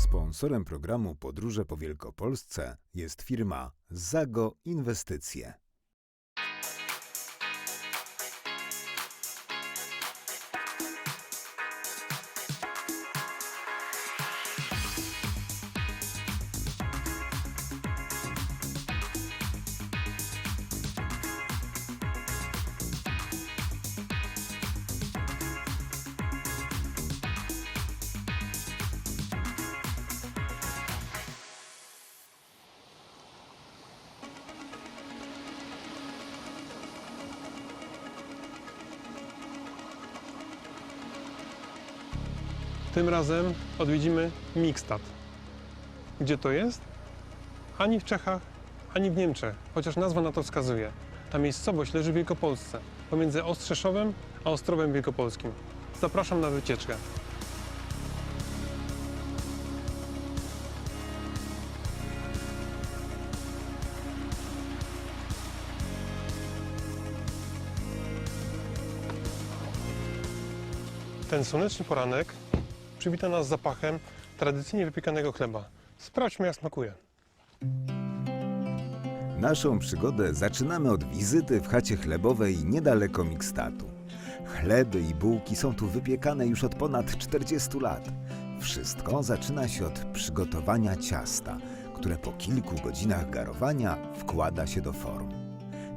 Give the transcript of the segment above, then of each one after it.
Sponsorem programu Podróże po Wielkopolsce jest firma Zago Inwestycje. Tym razem odwiedzimy Mikstad. Gdzie to jest? Ani w Czechach, ani w Niemczech, chociaż nazwa na to wskazuje. Ta miejscowość leży w Wielkopolsce, pomiędzy Ostrzeszowem a Ostrowem Wielkopolskim. Zapraszam na wycieczkę. Ten słoneczny poranek przywita nas zapachem tradycyjnie wypiekanego chleba. Sprawdźmy, jak smakuje. Naszą przygodę zaczynamy od wizyty w chacie chlebowej niedaleko Mikstatu. Chleby i bułki są tu wypiekane już od ponad 40 lat. Wszystko zaczyna się od przygotowania ciasta, które po kilku godzinach garowania wkłada się do form.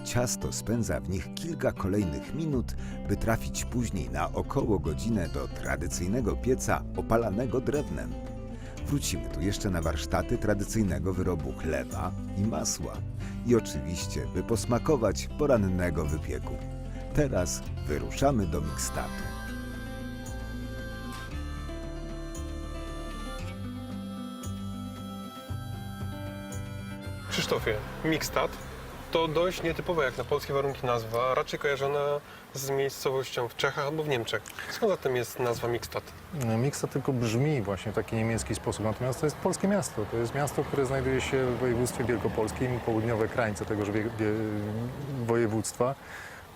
Ciasto spędza w nich kilka kolejnych minut, by trafić później na około godzinę do tradycyjnego pieca opalanego drewnem. Wrócimy tu jeszcze na warsztaty tradycyjnego wyrobu chleba i masła. I oczywiście, by posmakować porannego wypieku. Teraz wyruszamy do Mikstatu. Krzysztofie, Mikstad to dość nietypowa jak na polskie warunki nazwa, raczej kojarzona z miejscowością w Czechach albo w Niemczech. Skąd zatem jest nazwa Mikstad? Miksa tylko brzmi właśnie w taki niemiecki sposób, natomiast to jest polskie miasto. To jest miasto, które znajduje się w województwie wielkopolskim, południowe krańce tegoż województwa,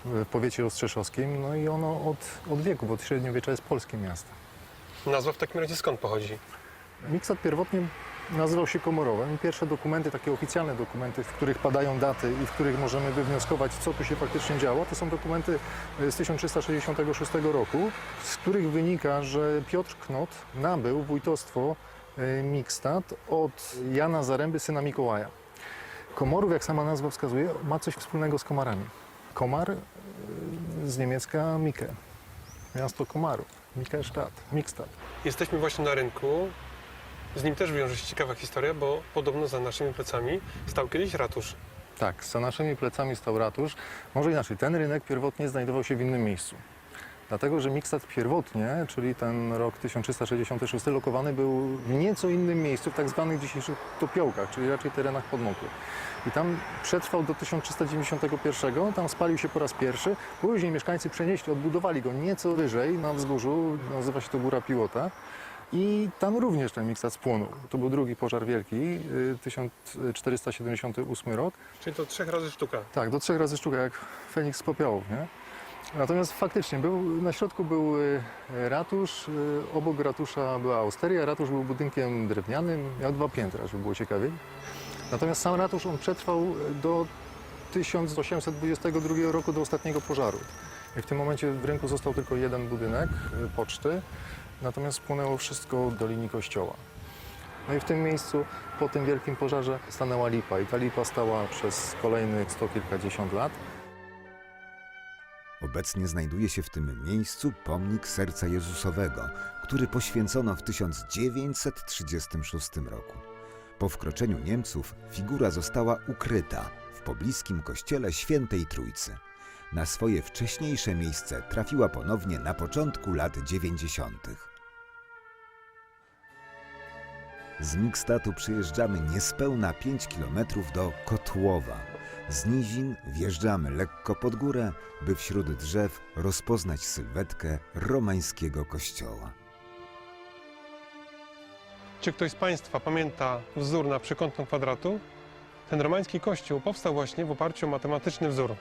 w powiecie ostrzeszowskim. No i ono od, od wieków, od średniowiecza jest polskim miastem. Nazwa w takim razie skąd pochodzi? Miksat pierwotnie nazywał się Komorowem. Pierwsze dokumenty, takie oficjalne dokumenty, w których padają daty i w których możemy wywnioskować, co tu się faktycznie działo, to są dokumenty e, z 1366 roku, z których wynika, że Piotr Knot nabył wójtostwo e, Mikstat od Jana Zaręby, syna Mikołaja. Komorów, jak sama nazwa wskazuje, ma coś wspólnego z komarami. Komar e, z niemiecka Mike, miasto komarów, Mikelstadt, Mikstad. Jesteśmy właśnie na rynku. Z nim też wiąże się ciekawa historia, bo podobno za naszymi plecami stał kiedyś ratusz. Tak, za naszymi plecami stał ratusz. Może inaczej, ten rynek pierwotnie znajdował się w innym miejscu. Dlatego, że Mikstat pierwotnie, czyli ten rok 1366, lokowany był w nieco innym miejscu, w tak zwanych dzisiejszych topiołkach, czyli raczej terenach podmokłych. I tam przetrwał do 1391, tam spalił się po raz pierwszy. Później mieszkańcy przenieśli, odbudowali go nieco wyżej na wzgórzu, nazywa się to Góra Piłota. I tam również ten miksat spłonął. To był drugi pożar wielki, y, 1478 rok. Czyli to trzech razy sztuka. Tak, do trzech razy sztuka, jak Feniks z popiołów, nie? Natomiast faktycznie był, na środku był y, ratusz, y, obok ratusza była austeria, ratusz był budynkiem drewnianym, miał dwa piętra, żeby było ciekawiej. Natomiast sam ratusz on przetrwał do 1822 roku, do ostatniego pożaru. I w tym momencie w rynku został tylko jeden budynek, y, poczty, natomiast spłonęło wszystko do linii kościoła. No i w tym miejscu po tym wielkim pożarze stanęła lipa i ta lipa stała przez kolejnych sto kilkadziesiąt lat. Obecnie znajduje się w tym miejscu pomnik Serca Jezusowego, który poświęcono w 1936 roku. Po wkroczeniu Niemców figura została ukryta w pobliskim kościele Świętej Trójcy. Na swoje wcześniejsze miejsce trafiła ponownie na początku lat 90. Z Mikstatu przyjeżdżamy niespełna 5 km do Kotłowa. Z nizin wjeżdżamy lekko pod górę, by wśród drzew rozpoznać sylwetkę romańskiego kościoła. Czy ktoś z Państwa pamięta wzór na przekątną kwadratu? Ten romański kościół powstał właśnie w oparciu o matematyczny wzór.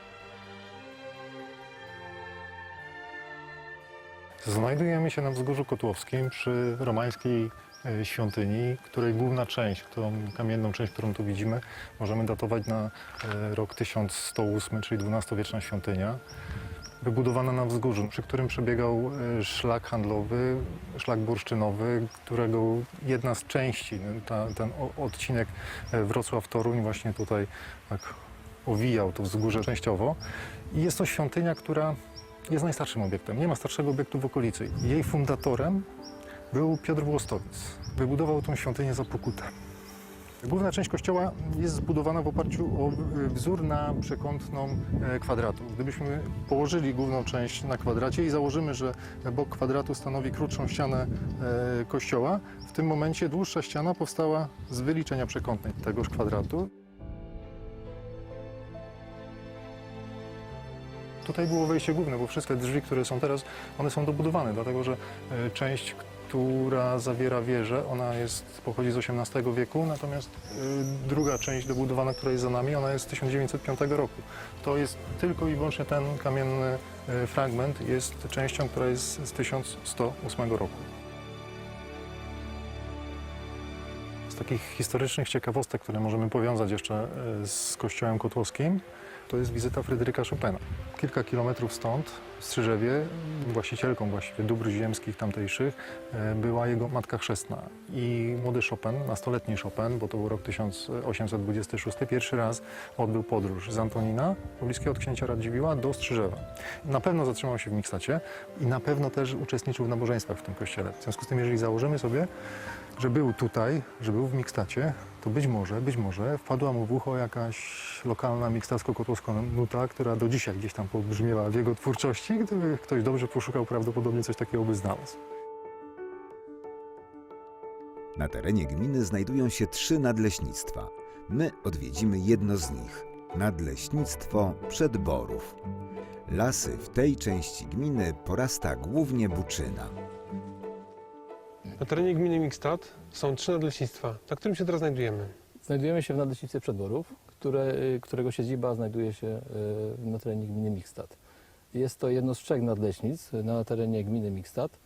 Znajdujemy się na wzgórzu kotłowskim przy romańskiej świątyni, której główna część, tą kamienną część, którą tu widzimy, możemy datować na e, rok 1108, czyli XII-wieczna świątynia, wybudowana na wzgórzu, przy którym przebiegał e, szlak handlowy, szlak bursztynowy, którego jedna z części, ta, ten odcinek e, Wrocław-Toruń właśnie tutaj tak owijał to wzgórze częściowo. I jest to świątynia, która jest najstarszym obiektem. Nie ma starszego obiektu w okolicy. Jej fundatorem był Piotr Włostowic. Wybudował tą świątynię za pokutę. Główna część kościoła jest zbudowana w oparciu o wzór na przekątną e, kwadratu. Gdybyśmy położyli główną część na kwadracie i założymy, że bok kwadratu stanowi krótszą ścianę e, kościoła, w tym momencie dłuższa ściana powstała z wyliczenia przekątnej tegoż kwadratu. Tutaj było wejście główne, bo wszystkie drzwi, które są teraz, one są dobudowane, dlatego że e, część, która zawiera wieżę, ona jest, pochodzi z XVIII wieku, natomiast e, druga część dobudowana, która jest za nami, ona jest z 1905 roku. To jest tylko i wyłącznie ten kamienny e, fragment, jest częścią, która jest z 1108 roku. Z takich historycznych ciekawostek, które możemy powiązać jeszcze e, z kościołem kotłowskim, to jest wizyta Fryderyka Chopina. Kilka kilometrów stąd, w Strzyżewie, właścicielką właściwie dóbr ziemskich tamtejszych e, była jego matka chrzestna. I młody Chopin, nastoletni Chopin, bo to był rok 1826, pierwszy raz odbył podróż z Antonina, pobliskiego od księcia Radziwiła, do Strzyżewa. Na pewno zatrzymał się w Mikstacie i na pewno też uczestniczył w nabożeństwach w tym kościele. W związku z tym, jeżeli założymy sobie, że był tutaj, że był w Mikstacie, to być może, być może wpadła mu w ucho jakaś lokalna mikstacko-kotłowska nuta, która do dzisiaj gdzieś tam pobrzmiewa w jego twórczości. Gdyby ktoś dobrze poszukał, prawdopodobnie coś takiego by znalazł. Na terenie gminy znajdują się trzy nadleśnictwa. My odwiedzimy jedno z nich nadleśnictwo Przedborów. Lasy w tej części gminy porasta głównie buczyna. Na terenie gminy Mikstat są trzy nadleśnictwa, na którym się teraz znajdujemy. Znajdujemy się w nadleśnictwie Przedborów, które, y, którego siedziba znajduje się y, na terenie gminy Mikstat. Jest to jedno z trzech nadleśnic na terenie gminy Mikstat,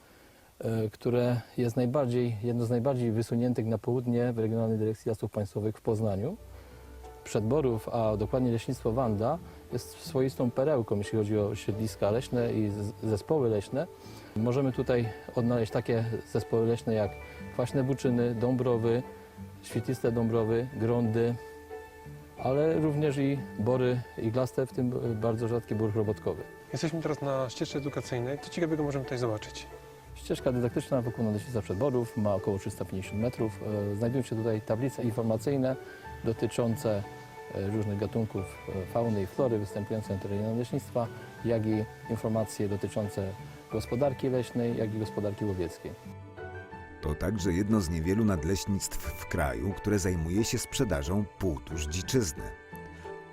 y, które jest najbardziej, jedno z najbardziej wysuniętych na południe w Regionalnej Dyrekcji Lasów Państwowych w Poznaniu. Przedborów, a dokładnie leśnictwo Wanda, jest swoistą perełką, jeśli chodzi o siedliska leśne i zespoły leśne. Możemy tutaj odnaleźć takie zespoły leśne jak kwaśne buczyny, dąbrowy, świetliste dąbrowy, grądy, ale również i bory iglaste, w tym bardzo rzadki bór robotkowy. Jesteśmy teraz na ścieżce edukacyjnej. Co ciekawego możemy tutaj zobaczyć? Ścieżka dydaktyczna wokół Nadleśnictwa Przedborów ma około 350 metrów. E, Znajdują się tutaj tablice informacyjne dotyczące różnych gatunków e, fauny i flory występujące na terenie nadleśnictwa, jak i informacje dotyczące gospodarki leśnej, jak i gospodarki łowieckiej. To także jedno z niewielu nadleśnictw w kraju, które zajmuje się sprzedażą półtusz dziczyzny.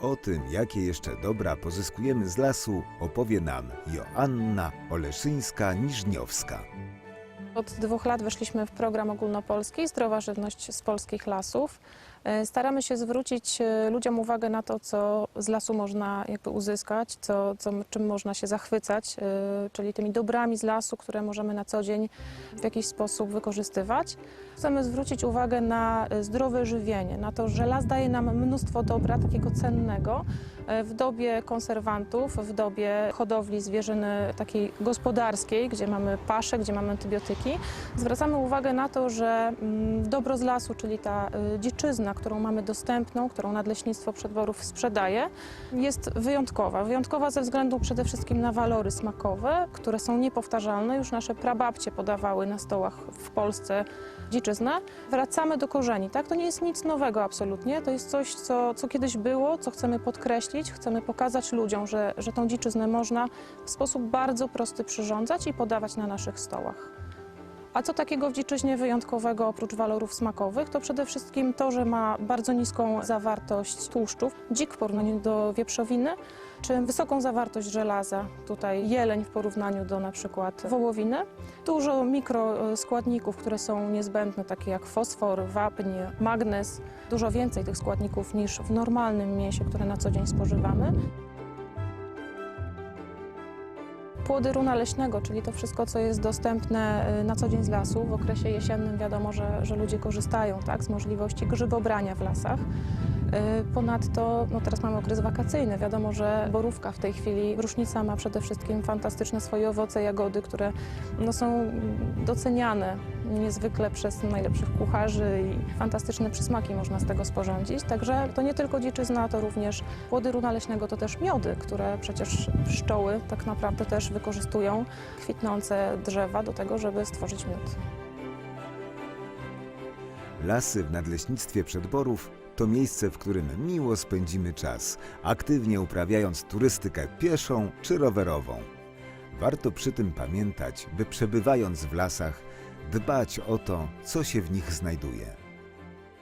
O tym, jakie jeszcze dobra pozyskujemy z lasu, opowie nam Joanna Oleszyńska-Niżniowska. Od dwóch lat weszliśmy w program ogólnopolski Zdrowa Żywność z polskich lasów. E, Staramy się zwrócić e, ludziom uwagę na to, co z lasu można jakby uzyskać, co, co, czym można się zachwycać, e, czyli tymi dobrami z lasu, które możemy na co dzień w jakiś sposób wykorzystywać. Chcemy zwrócić uwagę na e, zdrowe żywienie, na to, że las daje nam mnóstwo dobra takiego cennego e, w dobie konserwantów, w dobie hodowli zwierzyny takiej gospodarskiej, gdzie mamy pasze, gdzie mamy antybiotyki. Zwracamy uwagę na to, że mm, dobro z lasu, czyli ta y, dziczyzna, którą mamy dostępną, którą Nadleśnictwo Przedworów sprzedaje, jest wyjątkowa. Wyjątkowa ze względu przede wszystkim na walory smakowe, które są niepowtarzalne. Już nasze prababcie podawały na stołach w Polsce dziczyznę. Wracamy do korzeni, tak? To nie jest nic nowego absolutnie. To jest coś, co, co kiedyś było, co chcemy podkreślić. Chcemy pokazać ludziom, że, że tą dziczyznę można w sposób bardzo prosty przyrządzać i podawać na naszych stołach. A co takiego w dziczyźnie wyjątkowego oprócz walorów smakowych? To przede wszystkim to, że ma bardzo niską zawartość tłuszczów, dzik w porównaniu do wieprzowiny, czy wysoką zawartość żelaza, tutaj jeleń w porównaniu do na przykład wołowiny. Dużo mikroskładników, które są niezbędne, takie jak fosfor, wapń, magnez. Dużo więcej tych składników niż w normalnym mięsie, które na co dzień spożywamy. Płody runa leśnego, czyli to wszystko, co jest dostępne y, na co dzień z lasu. W okresie jesiennym wiadomo, że, że ludzie korzystają tak, z możliwości grzybobrania w lasach. Y, Ponadto, no teraz mamy okres wakacyjny. Wiadomo, że borówka w tej chwili, rusznica ma przede wszystkim fantastyczne swoje owoce, jagody, które no, są doceniane niezwykle przez najlepszych kucharzy i fantastyczne przysmaki można z tego sporządzić. Także to nie tylko dziczyzna, to również płody runa leśnego, to też miody, które przecież pszczoły tak naprawdę też wykorzystują kwitnące drzewa do tego, żeby stworzyć miód. Lasy w Nadleśnictwie Przedborów to miejsce, w którym miło spędzimy czas, aktywnie uprawiając turystykę pieszą czy rowerową. Warto przy tym pamiętać, by przebywając w lasach, dbać o to, co się w nich znajduje.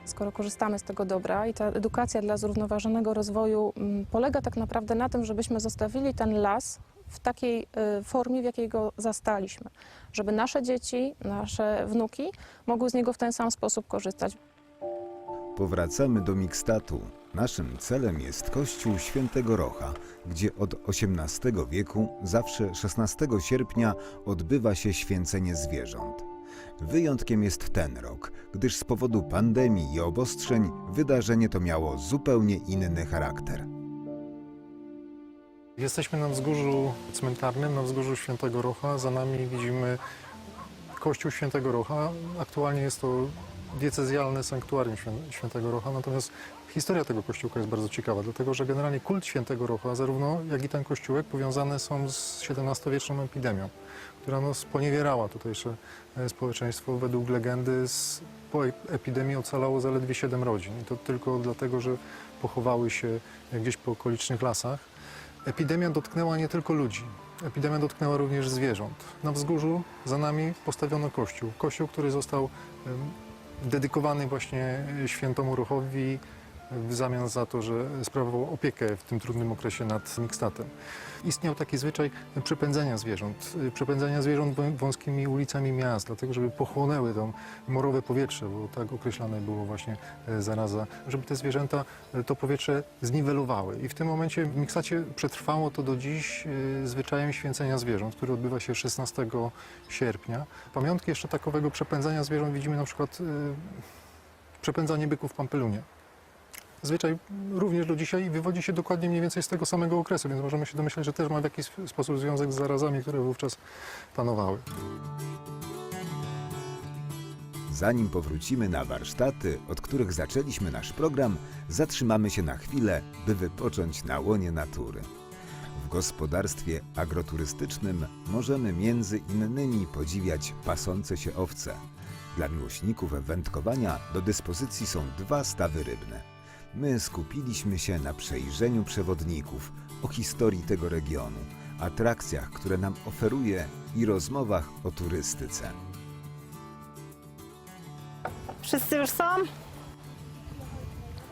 Skoro korzystamy z tego dobra i ta edukacja dla zrównoważonego rozwoju mm, polega tak naprawdę na tym, żebyśmy zostawili ten las w takiej y, formie, w jakiej go zastaliśmy, żeby nasze dzieci, nasze wnuki mogły z niego w ten sam sposób korzystać. Powracamy do Mikstatu. Naszym celem jest kościół Świętego Rocha, gdzie od XVIII wieku zawsze 16 sierpnia odbywa się święcenie zwierząt. Wyjątkiem jest ten rok, gdyż z powodu pandemii i obostrzeń wydarzenie to miało zupełnie inny charakter. Jesteśmy na wzgórzu cmentarnym, na wzgórzu Świętego Rocha. Za nami widzimy kościół Świętego Rocha. Aktualnie jest to diecezjalne sanktuarium Świę- Świętego Rocha, natomiast historia tego kościółka jest bardzo ciekawa, dlatego że generalnie kult Świętego Rocha, zarówno jak i ten kościółek, powiązane są z XVII-wieczną epidemią, która no, sponiewierała tutejsze e, społeczeństwo. Według legendy z, po e- epidemii ocalało zaledwie 7 rodzin. I to tylko dlatego, że pochowały się gdzieś po okolicznych lasach. Epidemia dotknęła nie tylko ludzi. Epidemia dotknęła również zwierząt. Na wzgórzu za nami postawiono kościół. Kościół, który został dedykowany właśnie świętemu Ruchowi w zamian za to, że sprawował opiekę w tym trudnym okresie nad Mikstatem. Istniał taki zwyczaj przepędzania zwierząt, przepędzania zwierząt wą- wąskimi ulicami miast, dlatego żeby pochłonęły to morowe powietrze, bo tak określane było właśnie e, zaraza, żeby te zwierzęta e, to powietrze zniwelowały. I w tym momencie w Mikstacie przetrwało to do dziś e, zwyczajem święcenia zwierząt, który odbywa się 16 sierpnia. Pamiątki jeszcze takowego przepędzania zwierząt widzimy na przykład przepędzanie byków w Pampelunie. Zwyczaj również do dzisiaj wywodzi się dokładnie mniej więcej z tego samego okresu, więc możemy się domyśleć, że też ma w jakiś sp- sposób związek z zarazami, które wówczas panowały. Zanim powrócimy na warsztaty, od których zaczęliśmy nasz program, zatrzymamy się na chwilę, by wypocząć na łonie natury. W gospodarstwie agroturystycznym możemy między innymi podziwiać pasące się owce. Dla miłośników wędkowania do dyspozycji są dwa stawy rybne. My skupiliśmy się na przejrzeniu przewodników o historii tego regionu, atrakcjach, które nam oferuje i rozmowach o turystyce. Wszyscy już są?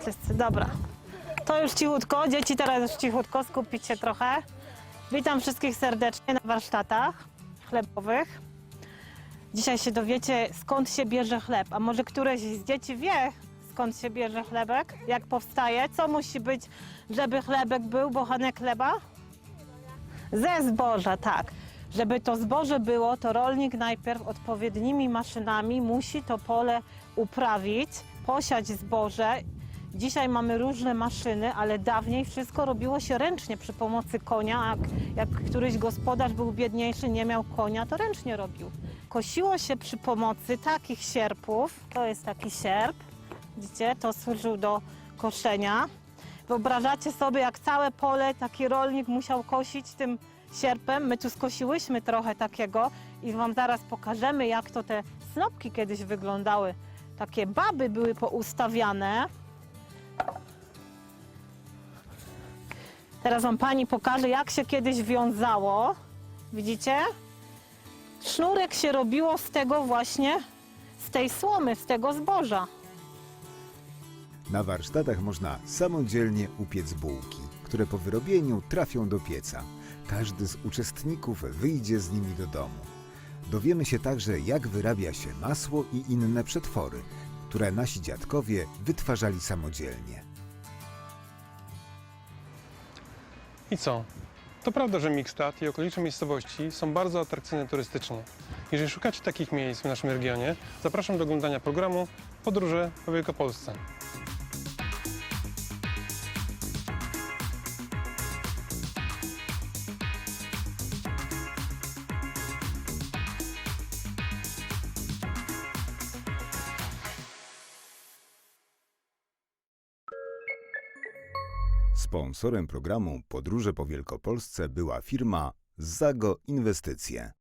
Wszyscy, dobra. To już cichutko, dzieci teraz już cichutko, skupić się trochę. Witam wszystkich serdecznie na warsztatach chlebowych. Dzisiaj się dowiecie, skąd się bierze chleb. A może któreś z dzieci wie, skąd się bierze chlebek, jak powstaje, co musi być, żeby chlebek był, bochenek chleba? Ze zboża, tak. Żeby to zboże było, to rolnik najpierw odpowiednimi maszynami musi to pole uprawić, posiać zboże. Dzisiaj mamy różne maszyny, ale dawniej wszystko robiło się ręcznie przy pomocy konia. Jak, jak któryś gospodarz był biedniejszy, nie miał konia, to ręcznie robił. Kosiło się przy pomocy takich sierpów. To jest taki sierp. Widzicie, to służył do koszenia. Wyobrażacie sobie, jak całe pole taki rolnik musiał kosić tym sierpem. My tu skosiłyśmy trochę takiego i wam zaraz pokażemy, jak to te snopki kiedyś wyglądały. Takie baby były poustawiane. Teraz wam pani pokaże, jak się kiedyś wiązało. Widzicie? Sznurek się robiło z tego właśnie, z tej słomy, z tego zboża. Na warsztatach można samodzielnie upiec bułki, które po wyrobieniu trafią do pieca. Każdy z uczestników wyjdzie z nimi do domu. Dowiemy się także, jak wyrabia się masło i inne przetwory, które nasi dziadkowie wytwarzali samodzielnie. I co? To prawda, że Mikstad i okoliczne miejscowości są bardzo atrakcyjne turystycznie. Jeżeli szukacie takich miejsc w naszym regionie, zapraszam do oglądania programu Podróże po Wielkopolsce. Sponsorem programu Podróże po Wielkopolsce była firma Zago Inwestycje.